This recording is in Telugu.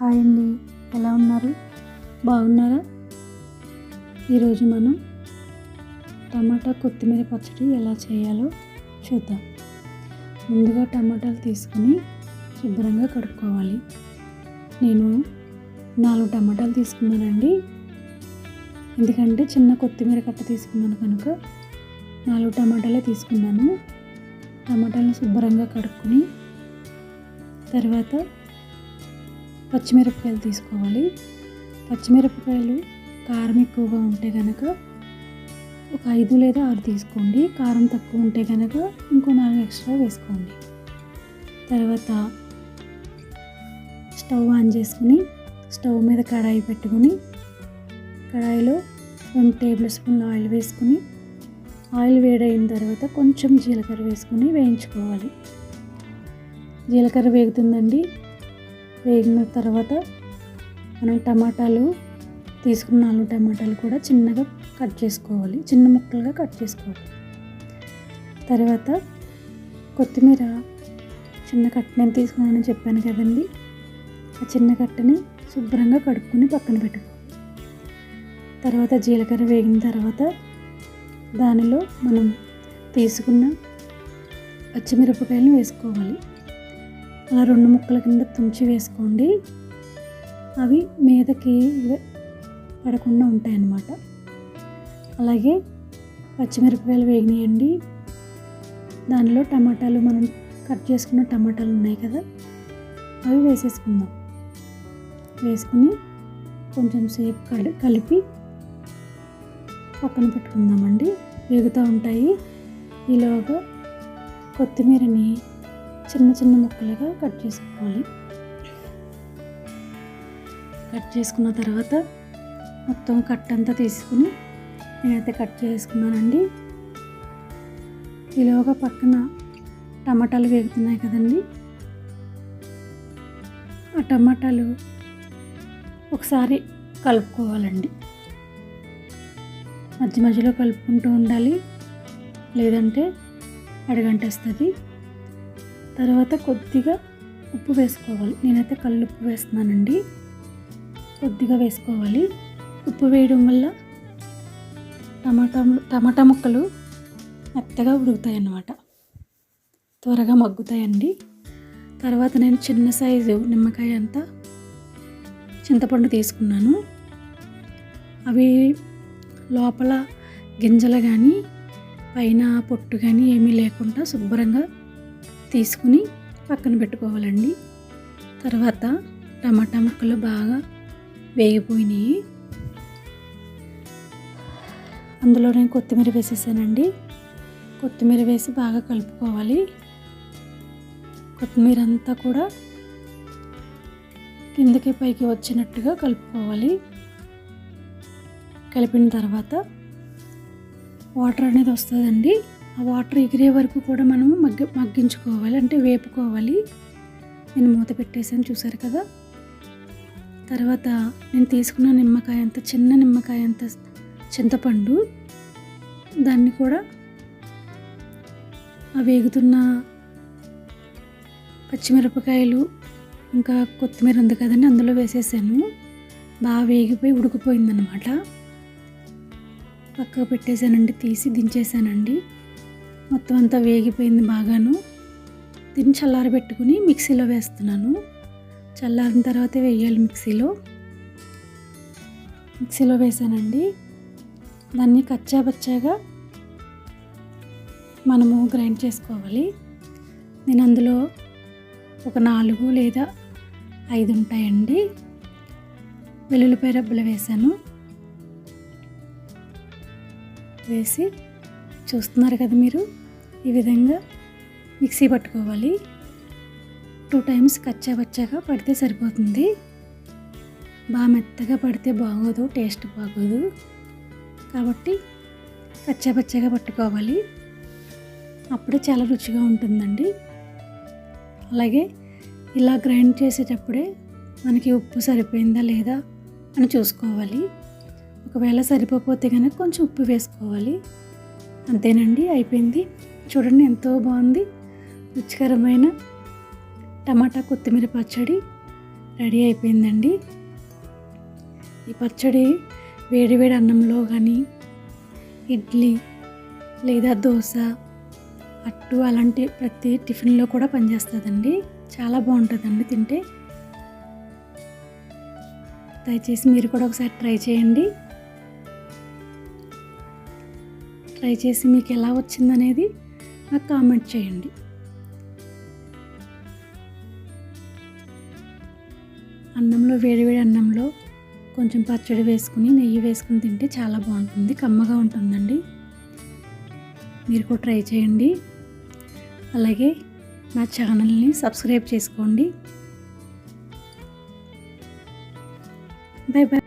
హాయ్ అండి. ఎలా ఉన్నారు? బాగున్నారా? ఈరోజు మనం టమాటా కొత్తిమీర పచ్చడి ఎలా చేయాలో చూద్దాం. ముందుగా టమాటాలు తీసుకుని శుభ్రంగా కడుక్కోవాలి. నేను నాలుగు టమాటాలు తీసుకున్నానండి. ఎందుకంటే చిన్న కొత్తిమీర కట్ట తీసుకున్నాను కనుక నాలుగు టమాటాలే తీసుకున్నాను. టమాటాలను శుభ్రంగా కడుక్కుని తర్వాత పచ్చిమిరపకాయలు తీసుకోవాలి. పచ్చిమిరపకాయలు కారం ఎక్కువగా ఉంటే కనుక ఒక ఐదు లేదా ఆరు తీసుకోండి. కారం తక్కువ ఉంటే కనుక ఇంకో నాలుగు ఎక్స్ట్రా వేసుకోండి. తర్వాత స్టవ్ ఆన్ చేసుకుని స్టవ్ మీద కడాయి పెట్టుకుని కడాయిలో రెండు టేబుల్ స్పూన్లు ఆయిల్ వేసుకుని ఆయిల్ వేడైన తర్వాత కొంచెం జీలకర్ర వేసుకుని వేయించుకోవాలి. జీలకర్ర వేగుతుందండి. వేగిన తర్వాత మనం టమాటాలు తీసుకున్న నాలుగు టమాటాలు కూడా చిన్నగా కట్ చేసుకోవాలి. చిన్న ముక్కలుగా కట్ చేసుకోవాలి. తర్వాత కొత్తిమీర చిన్న కట్ట నేను తీసుకున్నానని చెప్పాను కదండి. ఆ చిన్న కట్టని శుభ్రంగా కడుక్కొని పక్కన పెట్టుకోవాలి. తర్వాత జీలకర్ర వేగిన తర్వాత దానిలో మనం తీసుకున్న పచ్చిమిరపకాయలను వేసుకోవాలి. అలా రెండు ముక్కల కింద తుంచి వేసుకోండి. అవి మీదకి పడకుండా ఉంటాయి అన్నమాట అలాగే పచ్చిమిరపకాయలు వేగినాయండి. దానిలో టమాటాలు మనం కట్ చేసుకున్న టమాటాలు ఉన్నాయి కదా అవి వేసేసుకుందాం. వేసుకుని కొంచెం సేపు కలి కలిపి పక్కన పెట్టుకుందామండి. వేగుతూ ఉంటాయి. ఈలోగా కొత్తిమీరని చిన్న చిన్న ముక్కలుగా కట్ చేసుకోవాలి. కట్ చేసుకున్న తర్వాత మొత్తం కట్ అంతా తీసుకుని నేనైతే కట్ చేసుకున్నానండి. ఈలోగా పక్కన టమాటాలు వేగుతున్నాయి కదండి. ఆ టమాటాలు ఒకసారి కలుపుకోవాలండి. మధ్య మధ్యలో కలుపుకుంటూ ఉండాలి. లేదంటే అడగంటేస్తుంది తర్వాత కొద్దిగా ఉప్పు వేసుకోవాలి. నేనైతే కళ్ళు ఉప్పు వేస్తున్నానండి. కొద్దిగా వేసుకోవాలి. ఉప్పు వేయడం వల్ల టమాటా టమాటా ముక్కలు మెత్తగా ఉడుకుతాయి అన్నమాట త్వరగా మగ్గుతాయండి. తర్వాత నేను చిన్న సైజు నిమ్మకాయ అంతా చింతపండు తీసుకున్నాను. అవి లోపల గింజలు కానీ పైన పొట్టు కానీ ఏమీ లేకుండా శుభ్రంగా తీసుకుని పక్కన పెట్టుకోవాలండి. తర్వాత టమాటా ముక్కలు బాగా వేగిపోయినాయి. అందులో నేను కొత్తిమీర వేసేసానండి. కొత్తిమీర వేసి బాగా కలుపుకోవాలి. కొత్తిమీర అంతా కూడా కిందకి పైకి వచ్చినట్టుగా కలుపుకోవాలి. కలిపిన తర్వాత వాటర్ అనేది వస్తుందండి. ఆ వాటర్ ఎగిరే వరకు కూడా మనము మగ్గ మగ్గించుకోవాలి. అంటే వేపుకోవాలి. నేను మూత పెట్టేసాను చూసారు కదా? తర్వాత నేను తీసుకున్న నిమ్మకాయ అంత చిన్న నిమ్మకాయ అంత చింతపండు దాన్ని కూడా ఆ వేగుతున్న పచ్చిమిరపకాయలు ఇంకా కొత్తిమీర ఉంది కదండి అందులో వేసేసాను. బాగా వేగిపోయి ఉడికిపోయిందనమాట పక్కకు పెట్టేశానండి తీసి దించేసానండి మొత్తం అంతా వేగిపోయింది బాగాను. దీన్ని చల్లారబెట్టుకుని మిక్సీలో వేస్తున్నాను. చల్లారిన తర్వాతే వేయాలి మిక్సీలో. మిక్సీలో వేసానండి. దాన్ని కచ్చా బచ్చాగా మనము గ్రైండ్ చేసుకోవాలి. నేను అందులో ఒక నాలుగు లేదా ఐదు ఉంటాయండి. వెల్లుల్లిపాయ రబ్బలు వేసాను. వేసి చూస్తున్నారు కదా మీరు? ఈ విధంగా మిక్సీ పట్టుకోవాలి. టూ టైమ్స్ కచ్చా పచ్చాగా పడితే సరిపోతుంది. బాగా మెత్తగా పడితే బాగోదు టేస్ట్ బాగోదు. కాబట్టి కచ్చా పచ్చగా పట్టుకోవాలి. అప్పుడే చాలా రుచిగా ఉంటుందండి. అలాగే ఇలా గ్రైండ్ చేసేటప్పుడే మనకి ఉప్పు సరిపోయిందా లేదా అని చూసుకోవాలి. ఒకవేళ సరిపోతే కనుక కొంచెం ఉప్పు వేసుకోవాలి. అంతేనండి అయిపోయింది. చూడండి ఎంతో బాగుంది. రుచికరమైన టమాటా కొత్తిమీర పచ్చడి రెడీ అయిపోయిందండి. ఈ పచ్చడి వేడి వేడి అన్నంలో కానీ ఇడ్లీ లేదా దోశ అట్టు అలాంటి ప్రతి టిఫిన్లో కూడా పనిచేస్తుందండి. చాలా బాగుంటుందండి తింటే. దయచేసి మీరు కూడా ఒకసారి ట్రై చేయండి. ట్రై చేసి మీకు ఎలా వచ్చిందనేది నాకు కామెంట్ చేయండి. అన్నంలో వేడివేడి అన్నంలో కొంచెం పచ్చడి వేసుకుని నెయ్యి వేసుకుని తింటే చాలా బాగుంటుంది కమ్మగా ఉంటుందండి. మీరు కూడా ట్రై చేయండి. అలాగే నా ఛానల్ని సబ్స్క్రైబ్ చేసుకోండి. Bye bye